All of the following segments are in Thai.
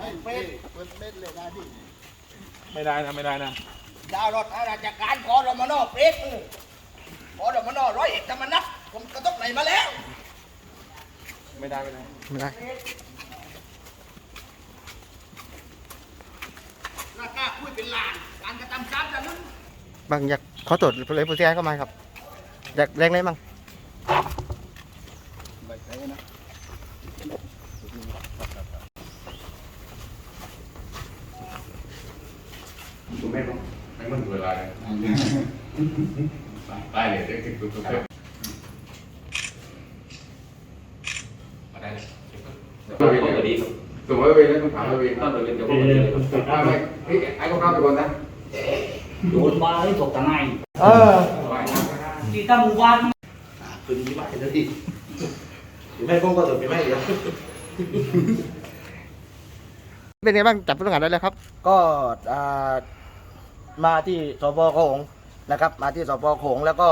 ให้เฟซเปิดเม็ดเลยนะที่ไม่ได้นะไม่ได้นะดาวรถราชการกอรมนเปรตเออกอรมนร้อยเอกธรรมนัฐผมกระทบไหนมาแล้ว ไม่ได้ไม่ได้ไม่ได้ราคาคุยเป็นล้านการกระทำซ้ำจะนึงบางอยากขอตรวจเลยผู้เสียหายเข้ามาครับอยากแรงไหนบ้าง ใบใช้นะ ถูกไหมครับไม่มันเวลาเลยตายเลยได้ถึงตัวตัวมาได้เลยตัวเวทีตัวเวทีแล้วต้องถามเวทีต้องเวทีจะพูดเลยไม่พี่ไอ้ก็เข้าไปก่อนนะโดนมาให้ตกตะไงเออที่ตั้งหมู่บ้านคืนนี้ไหวนะที่ถึงไม่ป้องก็ถึงไม่เดี๋ยวเป็นไงบ้างจับผู้ต้องหาได้แล้วครับ ก็อ่า มาที่สพโขงนะครับ มาที่สพโขงแล้วก็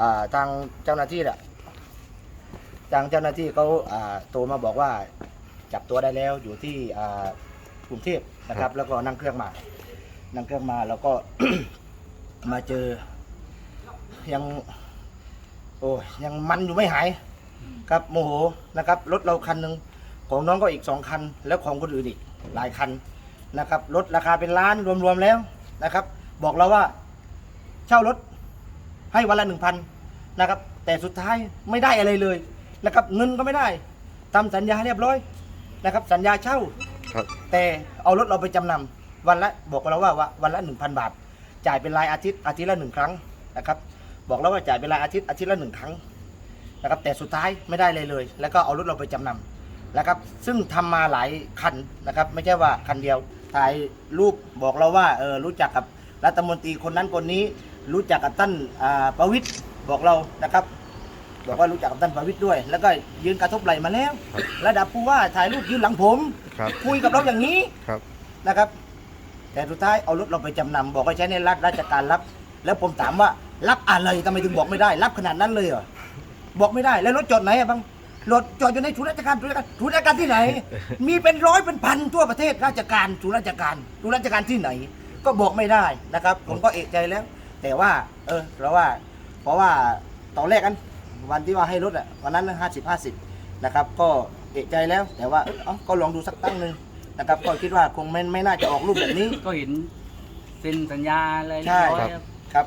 อ่าทางเจ้าหน้าที่น่ะทางเจ้าหน้าที่เขาอ่าโทรมาบอกว่าจับตัวได้แล้วอยู่ที่อ่ากรุงเทพนะครับ แล้วก็นั่งเครื่องมา นั่งเครื่องมาแล้วก็มาเจอ ยัง โอ้ยยังมันอยู่ไม่หายครับโมโหนะครับรถเราคันหนึ่งของน้องก็อีกสองคัน แล้วของคนอื่นอีกหลายคันนะครับลดราคาเป็นล้านรวมๆแล้ว นะครับ บอกเราว่าเช่ารถให้วันละหนึ่งพันนะครับ แต่สุดท้ายไม่ได้อะไรเลยนะครับเงินก็ไม่ได้ทำสัญญาเรียบร้อยนะครับ สัญญาเช่า ครับ แต่เอารถเราไปจำนำวันละบอกเราว่าว่าวันละหนึ่งพันบาท จ่ายเป็นรายอาทิตย์อาทิตย์ละหนึ่งครั้งนะครับ บอกเราว่าจ่ายเป็นรายอาทิตย์อาทิตย์ละหนึ่งครั้งนะครับ แต่สุดท้ายไม่ได้เลยเลย แล้วก็เอารถเราไปจำนำนะครับ ซึ่งทำมาหลายคันนะครับ ไม่ใช่ว่าคันเดียว ถ่ายรูปบอกเราว่าเออรู้จักกับรัฐมนตรีคนนั้นคนนี้ รู้จักกับท่านอ่าประวิตยบอกเรานะครับ บอกว่ารู้จักกับท่านประวิตยด้วย แล้วก็ยืนกระทบไหลมาแล้ว ระดับผู้ว่าถ่ายรูปยืนหลังผมครับคุยกับเราอย่างนี้ครับ นะครับ แต่สุดท้ายเอารถเราไปจำนำบอกว่าใช้ในรัฐราชการรับ แล้วผมถามว่ารับอะไรทำไมถึงบอกไม่ได้ รับขนาดนั้นเลยเหรอบอกไม่ได้แล้วรถจอดไหนอะบ้าง รถจอดอยู่ในศูนย์ราชการศูนย์ราชการศูนย์ราชการที่ไหน มีเป็นร้อยเป็นพันทั่วประเทศราชการศูนย์ราชการศูนย์ราชการที่ไหน ก็บอกไม่ได้นะครับ ผมก็เอกใจแล้ว แต่ว่า เออเราว่า เพราะว่าตอนแรกกันวันที่ว่าให้รถอะวันนั้นห้าสิบห้าสิบนะครับ ก็เอกใจแล้ว แต่ว่าเอ้าก็ลองดูสักตั้งหนึ่งนะครับ ก็คิดว่าคงไม่ไม่น่าจะออกรูปแบบนี้ ก็เห็นเซ็นสัญญาอะไรเรียใช่บร้อยครับ ครับ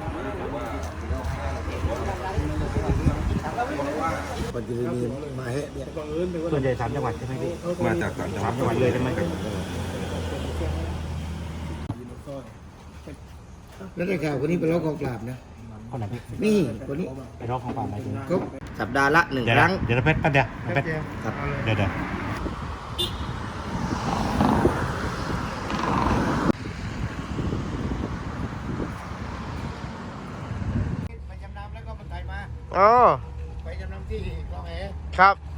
ครับ ปัจจุบันมาเฮะเนี่ยส่วนใหญ่สามจังหวัดใช่ไหมพี่มาจากต่างจังหวัดสามจังหวัดเลยใช่ไหมแล้วได้ข่าวคนนี้เป็นร้องกองปราบนะคนไหนพี่นี่คนนี้ไปร้องของป่าไหนพี่ก็สัปดาห์ละหนึ่งครั้งเดี๋ยวเพชรแป๊บเดียวเพชรครับเดี๋ยวเดี๋ยวไปจำนำแล้วก็มาไกลมาอ๋อไปจำนำที่ ครับ